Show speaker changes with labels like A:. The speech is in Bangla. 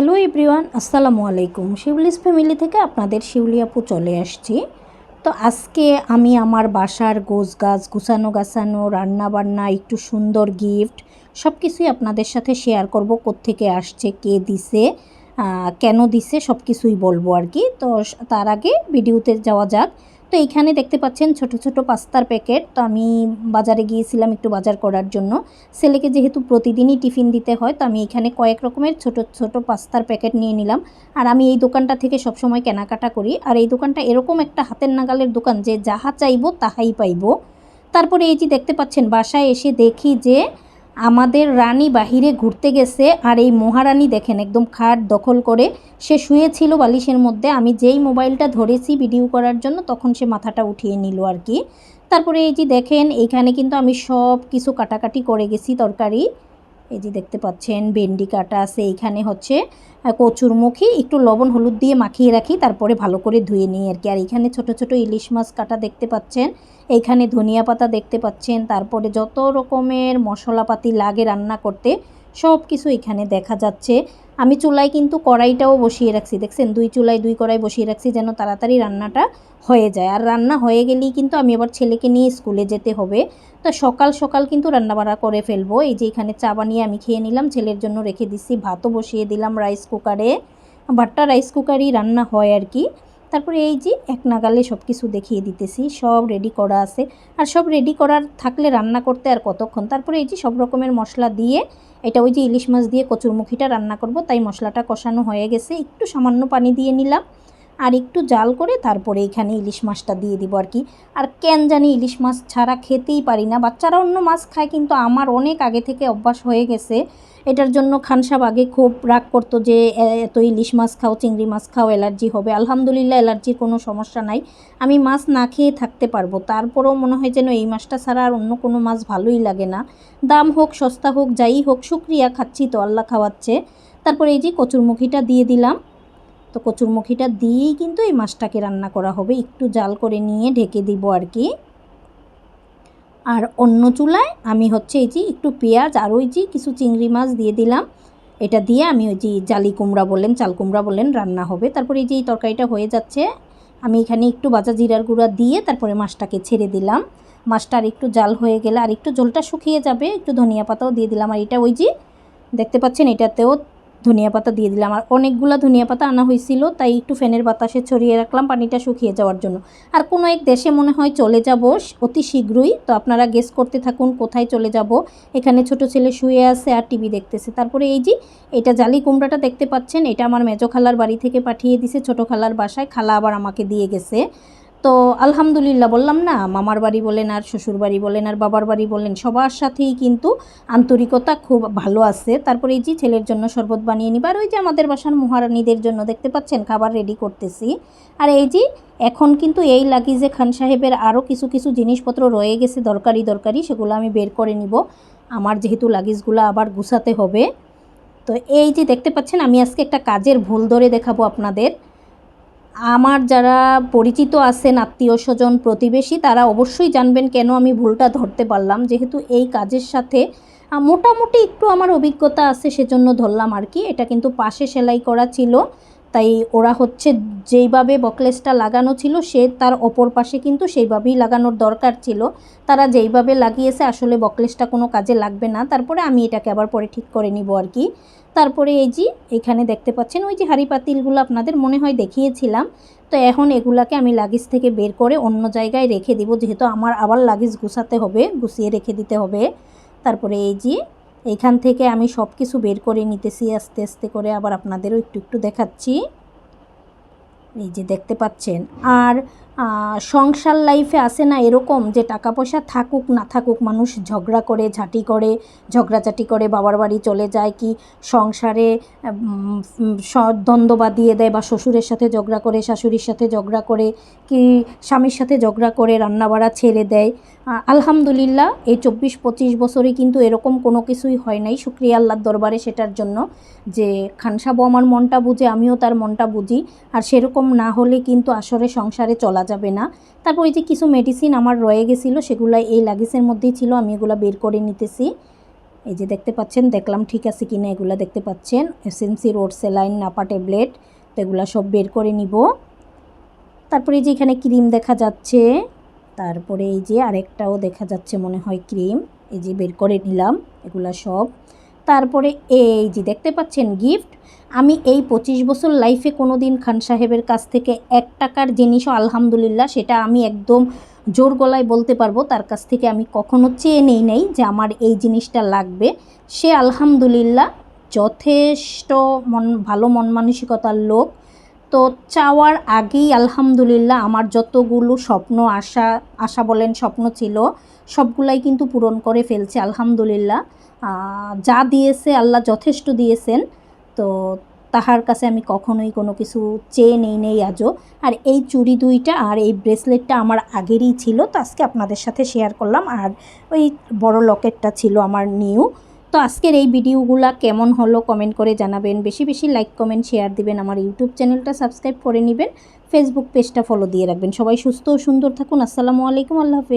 A: হ্যালো এভরিওয়ান, আসসালামু আলাইকুম। শিউলিস ফ্যামিলি থেকে আপনাদের শিউলি আপু চলে আসছি। তো আজকে আমি আমার বাসার গোছ গাছ গুছানো গাছানো রান্না বান্না একটু সুন্দর গিফট সব কিছুই আপনাদের সাথে শেয়ার করব। কোত্থেকে আসছে, কে দিছে কেন দিছে সব কিছুই বলব আর কি। তো তার আগে ভিডিওতে যাওয়া যাক। তো এইখানে দেখতে পাচ্ছেন ছোট ছোট পাস্তার প্যাকেট। তো আমি বাজারে গিয়েছিলাম একটু বাজার করার জন্য। ছেলেকে যেহেতু প্রতিদিনই টিফিন দিতে হয়, তো আমি এখানে কয়েক রকমের ছোট ছোট পাস্তার প্যাকেট নিয়ে নিলাম। আর আমি এই দোকানটা থেকে সবসময় কেনাকাটা করি। আর এই দোকানটা এরকম একটা হাতের নাগালের দোকান যে যাহা চাইব তাহাই পাইব। তারপরে এই যে দেখতে পাচ্ছেন, বাসায় এসে দেখি যে আমাদের রানী বাহিরে ঘুরতে গেছে আর এই মহারানী দেখেন, একদম খাট দখল করে সে শুয়েছিল বালিশের মধ্যে। আমি যেই মোবাইলটা ধরেছি ভিডিও করার জন্য, তখন সে মাথাটা উঠিয়ে নিল আর কি। তারপরে এই যে দেখেন এইখানে কিন্তু আমি সব কিছু কাটাকাটি করে গেছি তরকারি। এই যে দেখতে পাচ্ছেন, ভেন্ডি কাটা আছে এইখানে হচ্ছে কচুরমুখী একটু লবণ হলুদ দিয়ে মাখিয়ে রাখি, তারপরে ভালো করে ধুয়ে নিই আর কি। আর এখানে ছোট ছোট ইলিশ মাছ কাটা দেখতে পাচ্ছেন, এইখানে ধনিয়া পাতা দেখতে পাচ্ছেন, তারপরে যত রকমের মশলাপাতি লাগে রান্না করতে সব কিছু এখানে দেখা যাচ্ছে। আমি চুলায় কিন্তু কড়াইটাও বসিয়ে রাখছি, দেখছেন? দুই চুলায় দুই কড়াই বসিয়ে রাখছি যেন তাড়াতাড়ি রান্নাটা হয়ে যায়। আর রান্না হয়ে গেলেই কিন্তু আমি আবার ছেলেকে নিয়ে স্কুলে যেতে হবে। তা সকাল সকাল কিন্তু রান্নাবাড়া করে ফেলব। এই যে এখানে চা বানিয়ে আমি খেয়ে নিলাম, ছেলের জন্য রেখে দিচ্ছি ভাতও বসিয়ে দিলাম রাইস কুকারে ভাতটা রাইস কুকারই রান্না হয় আর কি। তারপরে এই যে এক নাগালে সব কিছু দেখিয়ে দিতেছি, সব রেডি করা আছে। আর সব রেডি করার থাকলে রান্না করতে আর কতক্ষণ? তারপরে এই যে সব রকমের মশলা দিয়ে, এটা ওই যে ইলিশ মাছ দিয়ে কচুরমুখিটা রান্না করব, তাই মশলাটা কষানো হয়ে গেছে। একটু সামান্য পানি দিয়ে নিলাম। আর একটু জাল করে তারপরে এখানে ইলিশ মাছটা দিয়ে দিব আর কি। আর কেন জানি ইলিশ মাছ ছাড়া খেতেই পারি না। বাচ্চারা অন্য মাছ খায়, কিন্তু আমার অনেক আগে থেকে অভ্যাস হয়ে গেছে। এটার জন্য খানসাব আগে খুব রাগ করতো যে এত ইলিশ মাছ খাও, চিংড়ি মাছ খাও, অ্যালার্জি হবে। আলহামদুলিল্লাহ অ্যালার্জির কোনো সমস্যা নাই। আমি মাছ না খেয়ে থাকতে পারব। তারপরেও মনে হয় যেন এই মাছটা ছাড়া আর অন্য কোনো মাছ ভালোই লাগে না। দাম হোক, সস্তা হোক, যাই হোক, শুক্রিয়া, খাচ্ছি তো, আল্লাহ খাওয়াচ্ছে। তারপরে এই যে কচুরমুখিটা দিয়ে দিলাম। তো কচুরমুখিটা দিয়েই কিন্তু এই মাছটাকে রান্না করা হবে। একটু জাল করে নিয়ে ঢেকে দিব আর কি। আর অন্য চুলায় আমি হচ্ছে এই যে একটু পেঁয়াজ আর ওই যে কিছু চিংড়ি মাছ দিয়ে দিলাম। এটা দিয়ে আমি ওই যে জালি কুমড়া বললেন চাল কুমড়া বলেন রান্না হবে। তারপরে এই যে এই তরকারিটা হয়ে যাচ্ছে, আমি এখানে একটু বাজা জিরার গুঁড়া দিয়ে তারপরে মাছটাকে ছেড়ে দিলাম। মাছটা আর একটু জাল হয়ে গেলে আর একটু জলটা শুকিয়ে যাবে, একটু ধনিয়া পাতাও দিয়ে দিলাম। আর এটা ওই যে, দেখতে পাচ্ছেন এটাতেও ধনিয়া পাতা দিয়ে দিলাম। আর অনেকগুলো ধনিয়া পাতা আনা হয়েছিল, তাই একটু ফ্যানের বাতাসে ছড়িয়ে রাখলাম পানিটা শুকিয়ে যাওয়ার জন্য। আর কোনো এক দেশে মনে হয় চলে যাব অতি শীঘ্রই, তো আপনারা গেস করতে থাকুন কোথায় চলে যাব। এখানে ছোট ছেলে শুয়ে আছে আর টিভি দেখতেছে। তারপরে এই যে, এটা জালি কুমড়াটা দেখতে পাচ্ছেন, এটা আমার মেজো খালার বাড়ি থেকে পাঠিয়ে দিছে, ছোট খালার বাসায়, খালা আবার আমাকে দিয়ে গেছে। তো আলহামদুলিল্লাহ বললাম না, মামার বাড়ি বলেন আর শ্বশুর বাড়ি বলেন আর বাবার বাড়ি বলেন, সবার সাথেই কিন্তু আন্তরিকতা খুব ভালো আছে। তারপরে এই যে ছেলের জন্য শরবত বানিয়ে নিবার ওই যে আমাদের বাসার মহারানীদের জন্য দেখতে পাচ্ছেন, খাবার রেডি করতেছি। আর এই যে এখন কিন্তু এই লাগেজে খান সাহেবের আরও কিছু কিছু জিনিসপত্র রয়ে গেছে, দরকারি দরকারি, সেগুলো আমি বের করে নিব। আমার যেহেতু লাগেজগুলো আবার গুছাতে হবে। তো এই যে দেখতে পাচ্ছেন, আমি আজকে একটা কাজের ভুল ধরে দেখাবো আপনাদের। আমার যারা পরিচিত আছেন, আত্মীয় স্বজন, প্রতিবেশী, তারা অবশ্যই জানবেন কেন আমি ভুলটা ধরতে পারলাম। যেহেতু এই কাজের সাথে মোটামুটি একটু আমার অভিজ্ঞতা আছে, সেজন্য ধরলাম আর কি। এটা কিন্তু পাশে সেলাই করা ছিল, তাই ওরা হচ্ছে যেইভাবে বকলেসটা লাগানো ছিল, সে তার অপর পাশে কিন্তু সেইভাবেই লাগানোর দরকার ছিল। তারা যেইভাবে লাগিয়েছে, আসলে বকলেসটা কোনো কাজে লাগবে না। তারপরে আমি এটাকে আবার পরে ঠিক করে নিব আর কি। তারপরে এই যে এখানে দেখতে পাচ্ছেন, ওই যে হাঁড়ি পাতিলগুলো আপনাদের মনে হয় দেখিয়েছিলাম। তো এখন এগুলাকে আমি লাগেজ থেকে বের করে অন্য জায়গায় রেখে দিব, যেহেতু আমার আবার লাগেজ গুছাতে হবে, গুছিয়ে রেখে দিতে হবে। তারপরে এই যে এইখান থেকে আমি সব কিছু বের করে নিতেছি, আস্তে আস্তে করে আবার আপনাদেরও একটু একটু দেখাচ্ছি। এই যে দেখতে পাচ্ছেন। আর সংসার লাইফে আসে না এরকম যে টাকা পয়সা থাকুক, না থাকুক, মানুষ ঝগড়া করে, ঝাঁটি করে, ঝগড়াঝাটি করে, বাবার বাড়ি চলে যায় কি সংসারে দ্বন্দ্ব বাঁধিয়ে দেয় বা শ্বশুরের সাথে ঝগড়া করে, শাশুড়ির সাথে ঝগড়া করে, কি স্বামীর সাথে ঝগড়া করে, রান্নাবাড়া ছেড়ে দেয়। আলহামদুলিল্লাহ এই চব্বিশ পঁচিশ বছরে কিন্তু এরকম কোনো কিছুই হয় নাই। শুক্রিয়া আল্লাহর দরবারে সেটার জন্য যে খানসাবু আমার মনটা বুঝে, আমিও তার মনটা বুঝি। আর সেরকম না হলে কিন্তু আসলে সংসারে চলা যাবে না। তারপর এই যে কিছু মেডিসিন আমার রয়ে গেছিল সেগুলো এই লাগেজের মধ্যেই ছিল, আমি এগুলো বের করে নিতেছি। এই যে দেখতে পাচ্ছেন, দেখলাম ঠিক আছে কিনা, এগুলা দেখতে পাচ্ছেন। এসএনসি রোড সেলাইন নাপা ট্যাবলেট তো এগুলা সব বের করে নিব। তারপরে এই যে এখানে ক্রিম দেখা যাচ্ছে, তারপরে এই যে আরেকটাও দেখা যাচ্ছে মনে হয় ক্রিম। এই যে বের করে নিলাম, এগুলা সব। তারপরে এই যে দেখতে পাচ্ছেন গিফট আমি এই পঁচিশ বছর লাইফে কোনো দিন খান সাহেবের কাছ থেকে এক টাকার জিনিসও আলহামদুলিল্লাহ সেটা আমি একদম জোর গলায় বলতে পারব। তার কাছ থেকে আমি কখনো চেয়ে নেই নেই যে আমার এই জিনিসটা লাগবে। সে আলহামদুলিল্লাহ যথেষ্ট মন, ভালো মন মানসিকতার লোক। তো চাওয়ার আগেই আলহামদুলিল্লাহ আমার যতগুলো স্বপ্ন, আশা আশা বলেন স্বপ্ন ছিল, সবগুলাই কিন্তু পূরণ করে ফেলছে আলহামদুলিল্লাহ। যা দিয়েছে আল্লাহ যথেষ্ট দিয়েছেন। তো তাহার কাছে আমি কখনোই কোনো কিছু চেয়ে নেই নেই আজও। আর এই চুড়ি দুইটা আর এই ব্রেসলেটটা আমার আগেরই ছিল, তো আজকে আপনাদের সাথে শেয়ার করলাম। আর ওই বড় লকেটটা ছিল আমার নিউ তো আজকের এই ভিডিওগুলো কেমন হলো কমেন্ট করে জানাবেন। বেশি বেশি লাইক কমেন্ট শেয়ার দিবেন। আমার ইউটিউব চ্যানেলটা সাবস্ক্রাইব করে নেবেন। ফেসবুক পেজটা ফলো দিয়ে রাখবেন। সবাই সুস্থ ও সুন্দর থাকুন। আসসালামু আলাইকুম। আল্লাহ হাফেজ।